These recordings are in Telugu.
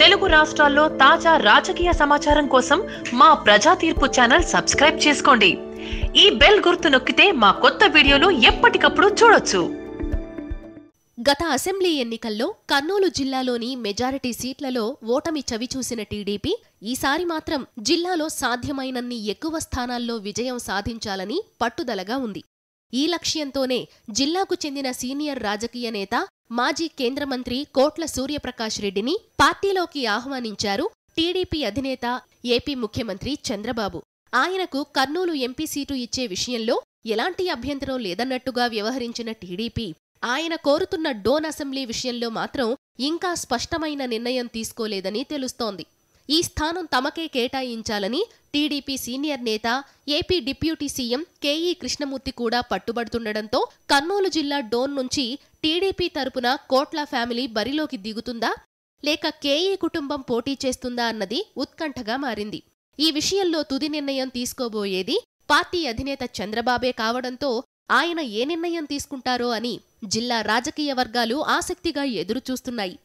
తెలుగు రాష్ట్రాల్లో తాజా రాజకీయ సమాచారం కోసం మా ప్రజా తీర్పు ఛానల్ సబ్స్క్రైబ్ చేసుకోండి. ఈ బెల్ గుర్తు నొక్కితే మా కొత్త వీడియోలు ఎప్పటికప్పుడు చూడొచ్చు. గత అసెంబ్లీ ఎన్నికల్లో కర్నూలు జిల్లాలోని మెజారిటీ సీట్లలో ఓటమి చవిచూసిన టీడీపీ ఈసారి మాత్రం జిల్లాలో సాధ్యమైనన్ని ఎక్కువ స్థానాల్లో విజయం సాధించాలని పట్టుదలగా ఉంది. ఈ లక్ష్యంతోనే జిల్లాకు చెందిన సీనియర్ రాజకీయ నేత మాజీ కేంద్ర మంత్రి కోట్ల సూర్యప్రకాష్ రెడ్డిని పార్టీలోకి ఆహ్వానించారు టీడీపీ అధినేత ఏపీ ముఖ్యమంత్రి చంద్రబాబు. ఆయనకు కర్నూలు ఎంపీ సీటు ఇచ్చే విషయంలో ఎలాంటి అభ్యంతరం లేదన్నట్టుగా వ్యవహరించిన టీడీపీ ఆయన కోరుతున్న డోన్ అసెంబ్లీ విషయంలో మాత్రం ఇంకా స్పష్టమైన నిర్ణయం తీసుకోలేదని తెలుస్తోంది. ఈ స్థానం తమకే కేటాయించాలని టీడీపీ సీనియర్ నేత AP deputy CM KE Krishnamurthy కూడా పట్టుబడుతుండటంతో కర్నూలు జిల్లా డోన్ నుంచి టీడీపీ తరపున కోట్ల ఫ్యామిలీ బరిలోకి దిగుతుందా? లేక కేఈ కుటుంబం పోటీ చేస్తుందా అన్నది ఉత్కంఠగా మారింది. ఈ విషయంలో తుది నిర్ణయం తీసుకోబోయేది పార్టీ అధినేత చంద్రబాబే కావడంతో ఆయన ఏ నిర్ణయం తీసుకుంటారో అని జిల్లా రాజకీయ వర్గాలు ఆసక్తిగా ఎదురుచూస్తున్నాయి.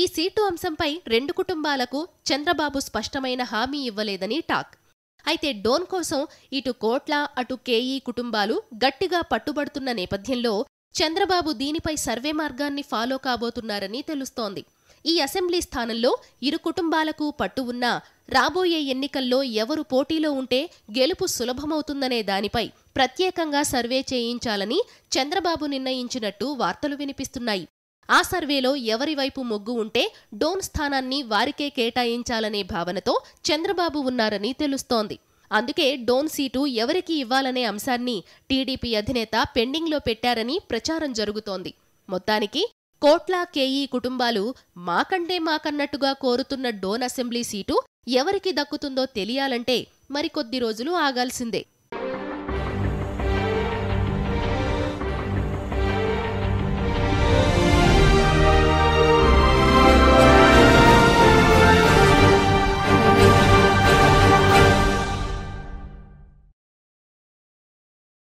ఈ సీటు అంశంపై రెండు కుటుంబాలకు చంద్రబాబు స్పష్టమైన హామీ ఇవ్వలేదని టాక్. అయితే డోన్ కోసం ఇటు కోట్ల అటు కేఈ కుటుంబాలు గట్టిగా పట్టుబడుతున్న నేపథ్యంలో చంద్రబాబు దీనిపై సర్వే మార్గాన్ని ఫాలో కాబోతున్నారని తెలుస్తోంది. ఈ అసెంబ్లీ స్థానంలో ఇరు కుటుంబాలకు పట్టు ఉన్నా రాబోయే ఎన్నికల్లో ఎవరు పోటీలో ఉంటే గెలుపు సులభమవుతుందనే దానిపై ప్రత్యేకంగా సర్వే చేయించాలని చంద్రబాబు నిర్ణయించినట్టు వార్తలు వినిపిస్తున్నాయి. ఆ సర్వేలో ఎవరి వైపు మొగ్గు ఉంటే డోన్ స్థానాన్ని వారికే కేటాయించాలనే భావనతో చంద్రబాబు ఉన్నారని తెలుస్తోంది. అందుకే డోన్ సీటు ఎవరికి ఇవ్వాలనే అంశాన్ని టీడీపీ అధినేత పెండింగ్లో పెట్టారని ప్రచారం జరుగుతోంది. మొత్తానికి కోట్ల కేఈ కుటుంబాలు మాకంటే మాకన్నట్టుగా కోరుతున్న డోన్ అసెంబ్లీ సీటు ఎవరికి దక్కుతుందో తెలియాలంటే మరికొద్ది రోజులు ఆగాల్సిందే.